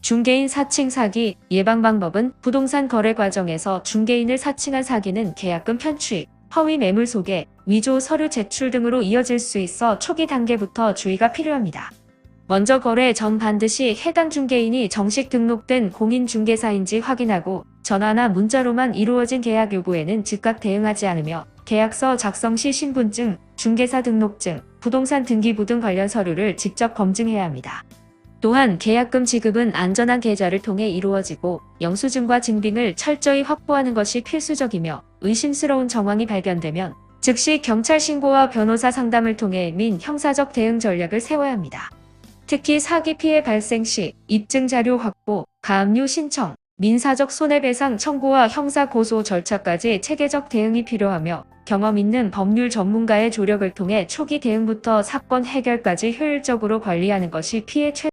중개인 사칭 사기 예방 방법은 부동산 거래 과정에서 중개인을 사칭한 사기는 계약금 편취, 허위 매물 소개, 위조 서류 제출 등으로 이어질 수 있어 초기 단계부터 주의가 필요합니다. 먼저 거래 전 반드시 해당 중개인이 정식 등록된 공인중개사인지 확인하고 전화나 문자로만 이루어진 계약 요구에는 즉각 대응하지 않으며 계약서 작성 시 신분증, 중개사 등록증, 부동산 등기부 등 관련 서류를 직접 검증해야 합니다. 또한 계약금 지급은 안전한 계좌를 통해 이루어지고 영수증과 증빙을 철저히 확보하는 것이 필수적이며 의심스러운 정황이 발견되면 즉시 경찰 신고와 변호사 상담을 통해 민 형사적 대응 전략을 세워야 합니다. 특히 사기 피해 발생 시 입증 자료 확보, 가압류 신청, 민사적 손해배상 청구와 형사 고소 절차까지 체계적 대응이 필요하며 경험 있는 법률 전문가의 조력을 통해 초기 대응부터 사건 해결까지 효율적으로 관리하는 것이 피해 최